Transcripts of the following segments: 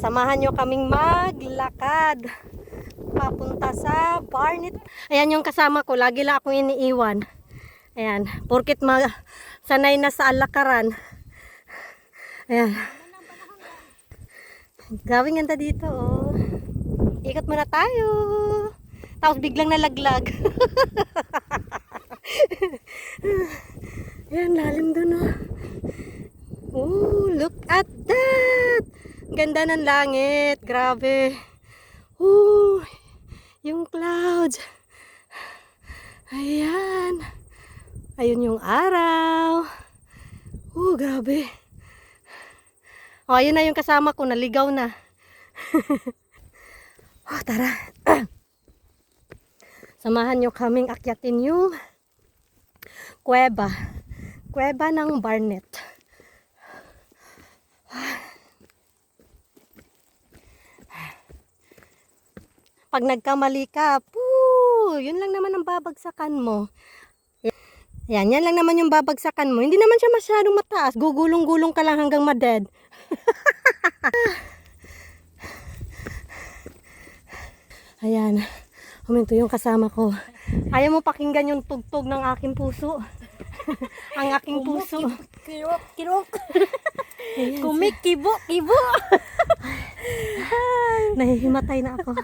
Samahan nyo kaming maglakad papunta sa Barnet. Ayan yung kasama ko. Lagi lang akong iniiwan. Ayan. Porkit ma sanay na sa alakaran. Ayan. Grabe ganda dito, oh. Ikot muna tayo. Tapos biglang nalaglag. Ayan, lalim dun, oh. Oh, look at that! Ganda ng langit. Grabe. Oh, yung clouds. Ayan. Ayun yung araw. Oh, grabe. Oh, ayun na yung kasama ko. Naligaw na. oh, tara. Samahan nyo kaming akyatin yung kuweba. Kuweba ng Barnet. Pag nagkamali ka, poo, yun lang naman ang babagsakan mo. Yan, yan lang naman yung babagsakan mo. Hindi naman siya masyadong mataas. Gugulong-gulong ka lang hanggang maded. Ayan. Huminto yung kasama ko. Ayaw mo pakinggan yung tugtog ng aking puso. ang aking puso. Kirok, kirok. Ayan, Kumik, kibo, kibo. Nahihimatay na ako.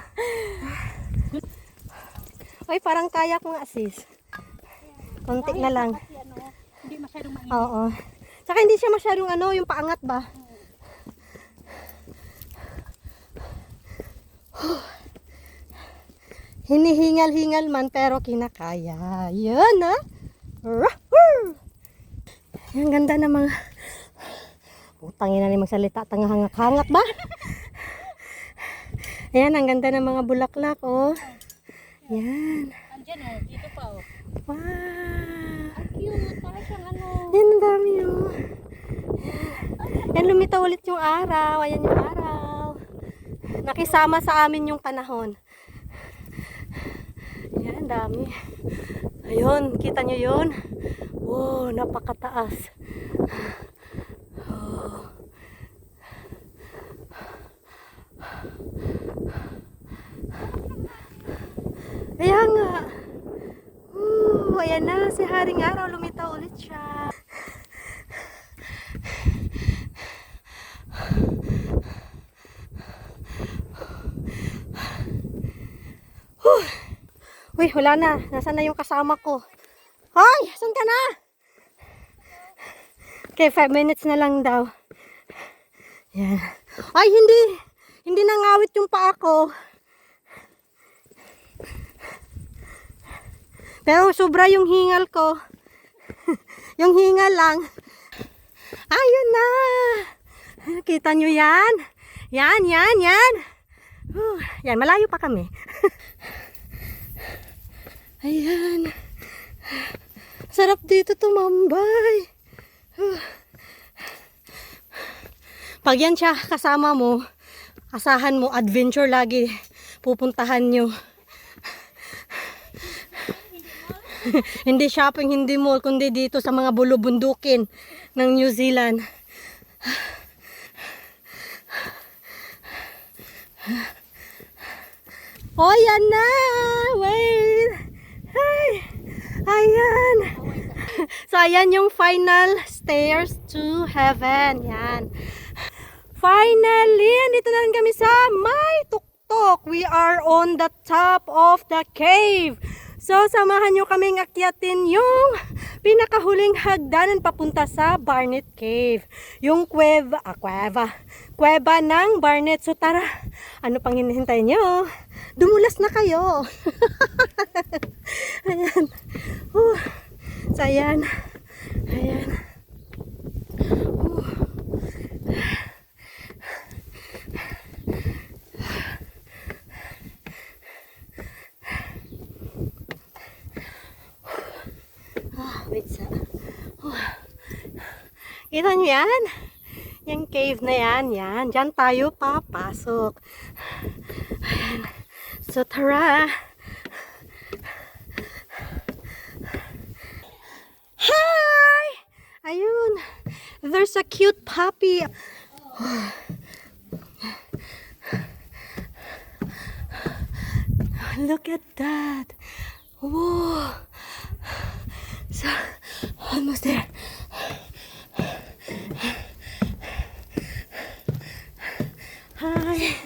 Ay, parang kaya kong assist. Konti na lang. Ano, hindi masyadong mainit. Oo. Saka hindi siya masyadong ano, yung paangat ba? Hinihingal-hingal man pero kinakaya. Yan ah. Rahur! Ang ganda ng mga... Putang ina ni magsalita. Tangahangak-hangak ba? Ayan, ang ganda ng mga bulaklak, oh. Yan. Andyan oh, dito pa oh. Wow. Ang cute, para siyang ano. Yan, ang dami oh. Yan, lumitaw ulit yung araw. Ayan yung araw. Nakisama sa amin yung panahon. Yan, ang dami. Ayun, kita nyo yun? Wow, napakataas. Oh. Kaya nga. Ooh, ayan na, si Haring Araw, lumitaw ulit siya. Uy, wala na. Nasaan na yung kasama ko? Hoy, saan ka na? Okay, 5 minutes na lang daw. Yan. Ay, hindi. Hindi nangawit yung paa ko. Pero sobra yung hingal ko. yung hingal lang. Ayun na. Kita nyo yan? Yan, yan, yan. Huh, yan, malayo pa kami. Ayan. Sarap dito tumambay. Huh. Pag yan siya kasama mo, asahan mo, adventure lagi pupuntahan nyo. hindi shopping, hindi mall, kundi dito sa mga bulubundukin ng New Zealand. Oh, yan na! Wait! Ay! Ayan! So, ayan yung final stairs to heaven. Yan. Finally, andito na rin kami sa May Tuktok. We are on the top of the cave. So, samahan nyo kaming akyatin yung pinakahuling hagdanan papunta sa Barnet Cave. Yung kuweba, ah, kuweba, kuweba ng Barnet. So, tara, ano pang hinihintay nyo? Dumulas na kayo. ayan. Uh, so, ayan. Ayan. Wait sa... Oh. Kita nyo yan? Yung cave na yan, yan. Diyan tayo papasok. Ayan. So, tara! Hi! Ayun! There's a cute puppy. Look at that! Whoa! So, almost there. Hi.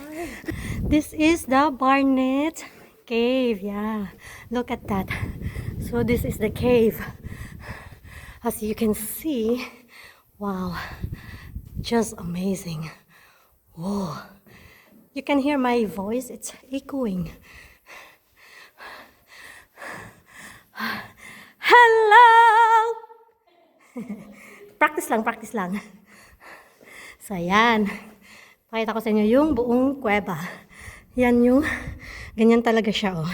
This is the Barnett Cave. Yeah. Look at that. So this is the cave. As you can see, wow. Just amazing. Whoa. You can hear my voice. It's echoing. Hello! practice lang, practice lang. So, ayan. Pakita ko sa inyo yung buong kuweba. Yan yung, ganyan talaga siya, oh.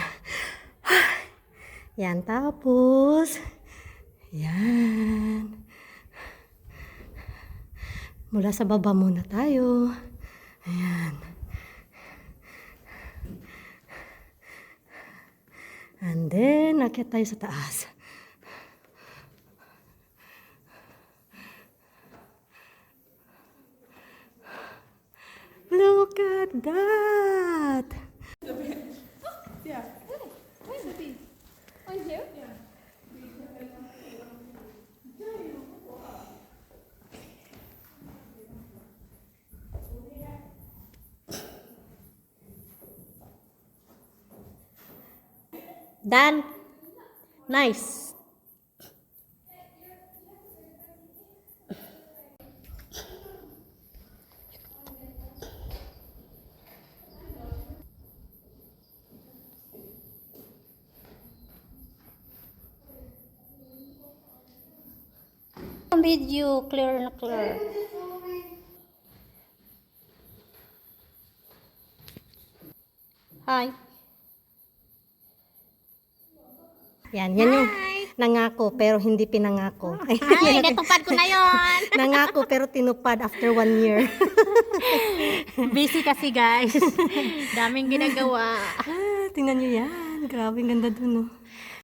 Yan, tapos, yan. Mula sa baba muna tayo. Ayan. And then, akyat tayo sa taas. Look at that! Done. Nice. Ang video, clear na clear. Hi. Yan, yan yung nangako pero hindi pinangako. Ay, natupad ko na yon. nangako pero tinupad after one year. Busy kasi guys. Daming ginagawa. ah, tingnan nyo yan. Grabe, ganda dun, no?